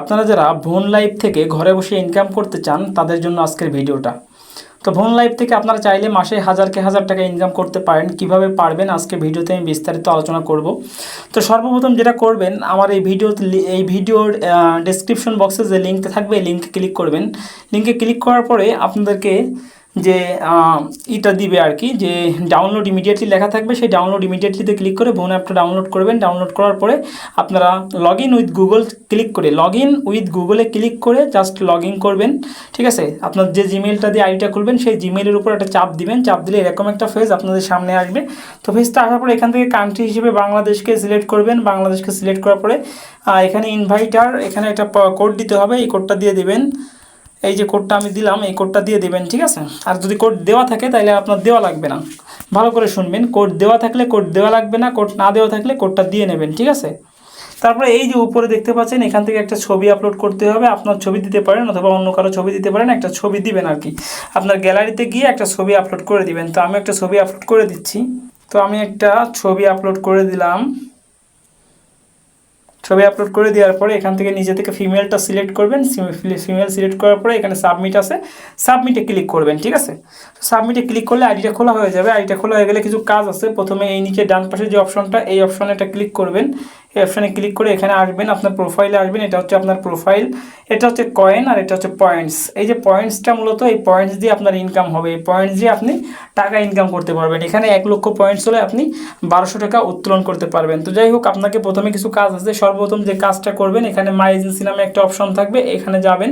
আপনারা যারা ভোন লাইফ থেকে ঘরে বসে ইনকাম করতে চান, তাদের জন্য আজকের ভিডিওটা। তো ভোন লাইফ থেকে আপনারা চাইলে মাসে হাজার কে হাজার টাকা ইনকাম করতে পারেন। কীভাবে পারবেন আজকে ভিডিওতে আমি বিস্তারিত আলোচনা করব। তো সর্বপ্রথম যেটা করবেন, আমার এই ভিডিও এই ভিডিওর ডেসক্রিপশন বক্সে যে লিঙ্কটা থাকবে লিঙ্কে ক্লিক করবেন। লিঙ্কে ক্লিক করার পরে আপনাদেরকে যে ইটা দিবে আর কি, যে ডাউনলোড ইমিডিয়েটলি লেখা থাকবে, সেই ডাউনলোড ইমিডিয়েটলিতে ক্লিক করে বোন অ্যাপটা ডাউনলোড করবেন। ডাউনলোড করার পরে আপনারা log in with Google click করে লগ ইন উইথ গুগলে ক্লিক করে জাস্ট লগ ইন করবেন, ঠিক আছে? আপনার যে জিমেলটা দিয়ে আইডিটা খুলবেন, সেই জিমেলের উপর একটা চাপ দিবেন, চাপ দিলে এরকম একটা ফেজ আপনাদের সামনে আসবে। তো ফেজটা আসার পরে এখান থেকে কান্ট্রি হিসেবে বাংলাদেশকে সিলেক্ট করবেন। বাংলাদেশকে সিলেক্ট করার পরে এখানে ইনভাইটার এখানে একটা কোড দিতে হবে, এই কোডটা দিয়ে দিবেন। এই যে কোডটা আমি দিলাম, এই কোডটা দিয়ে দেবেন, ঠিক আছে? আর যদি কোড দেওয়া থাকে তাহলে আপনার দেওয়া লাগবে না। ভালো করে শুনবেন কোড দেওয়া থাকলে কোড দেওয়া লাগবে না কোড না দেওয়া থাকলে কোডটা দিয়ে নেবেন, ঠিক আছে? তারপরে এই যে উপরে দেখতে পাচ্ছেন, এখান থেকে একটা ছবি আপলোড করতে হবে, আপনার ছবি দিতে পারেন অথবা অন্য কারও ছবি দিতে পারেন, একটা ছবি দিবেন আর কি। আপনার গ্যালারিতে গিয়ে একটা ছবি আপলোড করে দিবেন। তো আমি একটা ছবি আপলোড করে দিচ্ছি। তো আমি একটা ছবি আপলোড করে দিলাম। ছবি আপলোড করে দেওয়ার পরে এখান থেকে নিজে থেকে ফিমেলটা সিলেক্ট করবেন ফিমেল সিলেক্ট করার পরে এখানে সাবমিট আছে। সাবমিটে ক্লিক করবেন, ঠিক আছে? সাবমিটে ক্লিক করলে আইডিটা খোলা হয়ে যাবে। আইডিটা খোলা হয়ে গেলে কিছু কাজ আছে। প্রথমে এই নিচে ডান পাশে যে অপশনটা এই অপশনে এটা ক্লিক করবেন। এই অপশানে ক্লিক করে এখানে আসবেন, আপনার প্রোফাইলে আসবেন। এটা হচ্ছে আপনার প্রোফাইল এটা হচ্ছে কয়েন আর এটা হচ্ছে পয়েন্টস এই যে পয়েন্টসটা মূলত, এই পয়েন্টস দিয়ে আপনার ইনকাম হবে। এই পয়েন্টস দিয়ে আপনি টাকা ইনকাম করতে পারবেন। এখানে এক লক্ষ পয়েন্টস হলে আপনি বারোশো টাকা উত্তোলন করতে পারবেন। তো যাই হোক, আপনাকে প্রথমে কিছু কাজ আছে। সর্বপ্রথম যে কাজটা করবেন, এখানে মাই এজেন্সি নামে একটা অপশন থাকবে, এখানে যাবেন।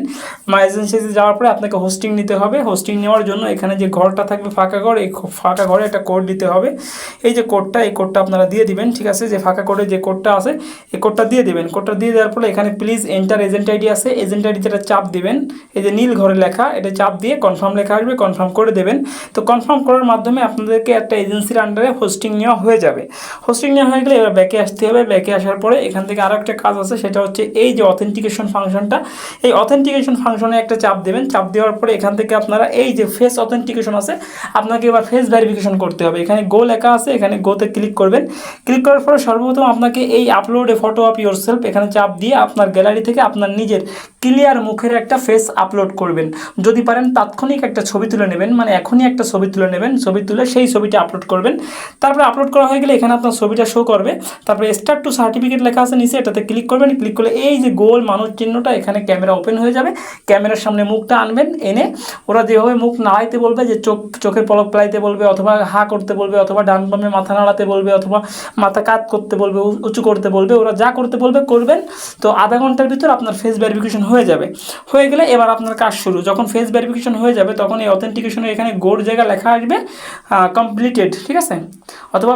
মাই এজেন্সিতে যাওয়ার পরে আপনাকে হোস্টিং নিতে হবে। হোস্টিং নেওয়ার জন্য এখানে যে ঘরটা থাকবে ফাঁকা ঘর, এই ফাঁকা ঘরে একটা কোড দিতে হবে। এই যে কোডটা এই কোডটা আপনারা দিয়ে দিবেন, ঠিক আছে? যে ফাঁকা কোডে যে কোডটা আছে, এই কোডটা দিয়ে দিবেন। কোডটা দিয়ে দেওয়ার পরে এখানে প্লিজ এন্টার এজেন্ট আইডি আছে। এজেন্ট আইডিতে একটা চাপ দিবেন। এই যে নীল ঘরে লেখা, এটা চাপ দিয়ে কনফার্ম লেখা আসবে কনফার্ম করে দেবেন। তো কনফার্ম করার মাধ্যমে আপনাদেরকে একটা এজেন্সির আন্ডারে হোস্টিং নেওয়া হয়ে যাবে। হোস্টিং নেওয়া হয়ে গেলে এবার ব্যাকে আসতে হবে। ব্যাকে আসার পরে এখান থেকে আরও একটা কাজ আছে, সেটা হচ্ছে এই যে অথেন্টিকেশন ফাংশনটা, এই অথেন্টিকেশন ফাংশনে একটা চাপ দেবেন। চাপ দেওয়ার পরে এখান থেকে আপনারা এই যে ফেস অথেন্টিকেশন আছে, আপনাকে এবার ফেস ভেরিফিকেশন করতে হবে। এখানে গো লেখা আছে, এখানে গোতে ক্লিক করবেন। ক্লিক করার পরে সর্বপ্রথম আপনাকে এই upload photo of yourself এখানে চাপ দিয়ে আপনার গ্যালারি থেকে আপনার নিজের ক্লিয়ার মুখের একটা ফেস আপলোড করবেন। যদি পারেন তাৎক্ষণিক একটা ছবি তুলে নেবেন মানে এখনই একটা ছবি তুলে নেবেন, ছবি তুলে সেই ছবিটা আপলোড করবেন। তারপরে আপলোড করা হয়ে গেলে এখানে আপনার ছবিটা শো করবে। তারপরে স্টার্ট টু সার্টিফিকেট লেখা আছে, নিচে এটাতে ক্লিক করবেন ক্লিক করলে এই যে গোল মানুষ চিহ্নটা এখানে ক্যামেরা ওপেন হয়ে যাবে। ক্যামেরার সামনে মুখটা আনবেন, এনে ওরা যেভাবে মুখ নাড়াইতে বলবে যে চোখ, চোখের পলক ফেলাইতে বলবে অথবা হা করতে বলবে অথবা ডান বামে মাথা নাড়াতে বলবে অথবা মাথা কাত করতে বলবে উঁচু করতে বলবে, ওরা যা করতে বলবে করবেন। তো আধা ঘণ্টার ভিতর আপনার ফেস ভেরিফিকেশন হয়ে যাবে। হয়ে গেলে এবার আপনার কাজ শুরু। যখন ফেস ভেরিফিকেশন হয়ে যাবে, তখন এই অথেন্টিকেশনে এখানে গোর জায়গা লেখা আসবে কমপ্লিটেড ঠিক আছে? অথবা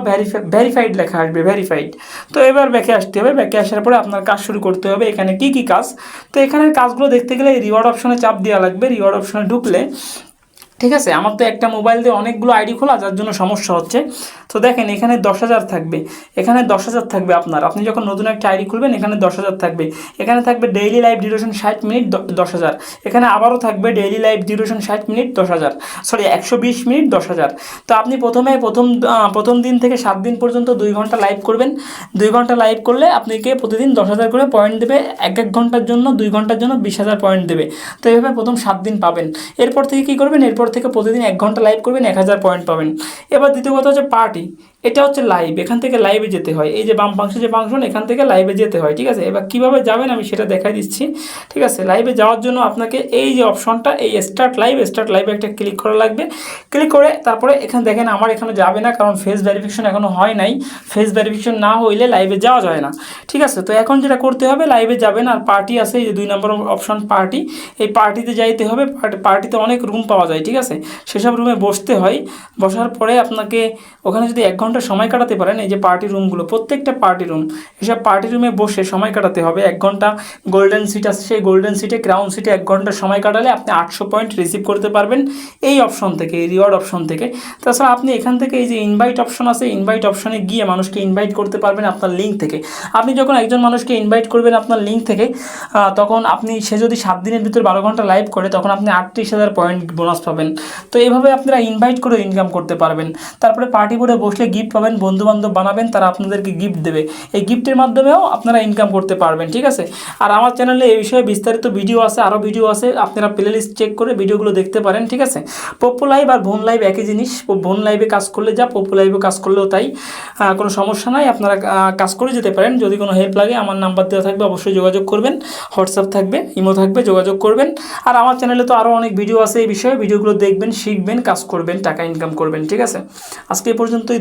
ভেরিফাইড লেখা আসবে ভেরিফাইড তো এবার ব্যাকে আসতে হবে, ব্যাকে আসার পরে আপনার কাজ শুরু করতে হবে। এখানে কি কি কাজ? তো এখানের কাজগুলো দেখতে গেলে রিওয়ার্ড অপশনে চাপ দেওয়া লাগবে। রিওয়ার্ড অপশনে ঢুকলে ঠিক আছে? আমার তো একটা মোবাইল দিয়ে অনেকগুলো আইডি খোলা, যার জন্য সমস্যা হচ্ছে। তো দেখেন, এখানে দশ হাজার থাকবে। এখানে দশ হাজার থাকবে আপনার। আপনি যখন নতুন একটা আইডি খুলবেন, এখানে দশ হাজার থাকবে। এখানে থাকবে ডেইলি লাইভ ডিউরেশন ষাট মিনিট দশ হাজার। এখানে আবারও থাকবে ডেইলি লাইভ ডিউরেশন ষাট মিনিট দশ হাজার। সরি একশো বিশ মিনিট দশ হাজার। তো আপনি প্রথমে প্রথম প্রথম দিন থেকে সাত দিন পর্যন্ত দুই ঘণ্টা লাইভ করবেন। দুই ঘণ্টা লাইভ করলে আপনাকে প্রতিদিন দশ হাজার করে পয়েন্ট দেবে। এক এক ঘণ্টার জন্য, দুই ঘণ্টার জন্য বিশ হাজার পয়েন্ট দেবে। তো এইভাবে প্রথম সাত দিন পাবেন। এরপর থেকে কী করবেন? এরপর থেকে প্রতিদিন এক ঘণ্টা লাইভ করবেন, এক হাজার পয়েন্ট পাবেন। এবার দ্বিতীয় কথা হচ্ছে পার্টি এটা হচ্ছে লাইভ এখান থেকে লাইভে যেতে হয়। এই যে বাম পাংশে যে ফাংশন এখান থেকে লাইভে যেতে হয়, ঠিক আছে? এবার কীভাবে যাবেন আমি সেটা দেখাই দিচ্ছি, ঠিক আছে? লাইভে যাওয়ার জন্য আপনাকে এই যে অপশনটা এই স্টার্ট লাইভ স্টার্ট লাইভে একটা ক্লিক করা লাগবে। ক্লিক করে তারপরে এখানে দেখেন, আমার এখানে যাবে না, কারণ ফেস ভেরিফিকেশন এখনও হয় নাই। ফেস ভেরিফিকেশন না হইলে লাইভে যাওয়া যায় না, ঠিক আছে? তো এখন যেটা করতে হবে লাইভে যাবেন আর পার্টি আছে, এই যে দুই নম্বর অপশন পার্টি এই পার্টিতে যাইতে হবে। পার্টি- পার্টিতে অনেক রুম পাওয়া যায়, ঠিক আছে? সেসব রুমে বসতে হয়। বসার পরে আপনাকে ওখানে যদি এক ঘণ্টা সময় কাটাতে পারেন। এই যে পার্টি রুমগুলো প্রত্যেকটা পার্টি রুম এসব পার্টি রুমে বসে সময় কাটাতে হবে। এক ঘণ্টা গোল্ডেন সিট আছে, সেই গোল্ডেন সিটে ক্রাউন সিটে এক ঘণ্টা সময় কাটালে আপনি আটশো পয়েন্ট রিসিভ করতে পারবেন এই অপশন থেকে, এই রিওয়ার্ড অপশন থেকে। তাছাড়া আপনি এখান থেকে এই যে ইনভাইট অপশন আছে ইনভাইট অপশনে গিয়ে মানুষকে ইনভাইট করতে পারবেন আপনার লিঙ্ক থেকে। আপনি যখন একজন মানুষকে ইনভাইট করবেন আপনার লিঙ্ক থেকে তখন আপনি, সে যদি সাত দিনের ভিতর বারো ঘণ্টা লাইভ করে, তখন আপনি আটত্রিশ হাজার পয়েন্ট বোনাস পাবেন। তো এইভাবে আপনারা ইনভাইট করে ইনকাম করতে পারবেন। তারপরে পার্টি বোর্ডে বসলে গিফট গিফট পাবেন বন্ধু বান্ধব বানাবেন, তারা আপনাদেরকে গিফট দেবে। এই গিফটের মাধ্যমেও আপনারা ইনকাম করতে পারবেন, ঠিক আছে? আর আমার চ্যানেলে এই বিষয়ে বিস্তারিত ভিডিও আছে আরও ভিডিও আছে, আপনারা প্লে লিস্ট চেক করে ভিডিওগুলো দেখতে পারেন, ঠিক আছে? পপো লাইভ আর ভোন লাইভ একই জিনিস ভোন লাইভে কাজ করলে যা পপো লাইভে কাজ করলেও তাই। কোনো সমস্যা নাই, আপনারা কাজ করে যেতে পারেন। যদি কোনো হেল্প লাগে, আমার নাম্বার দেওয়া থাকবে, অবশ্যই যোগাযোগ করবেন। হোয়াটসঅ্যাপ থাকবে ইমো থাকবে, যোগাযোগ করবেন। আর আমার চ্যানেলে তো আরও অনেক ভিডিও আছে এই বিষয়ে। ভিডিওগুলো দেখবেন, শিখবেন, কাজ করবেন, টাকা ইনকাম করবেন, ঠিক আছে? আজকে এই পর্যন্তই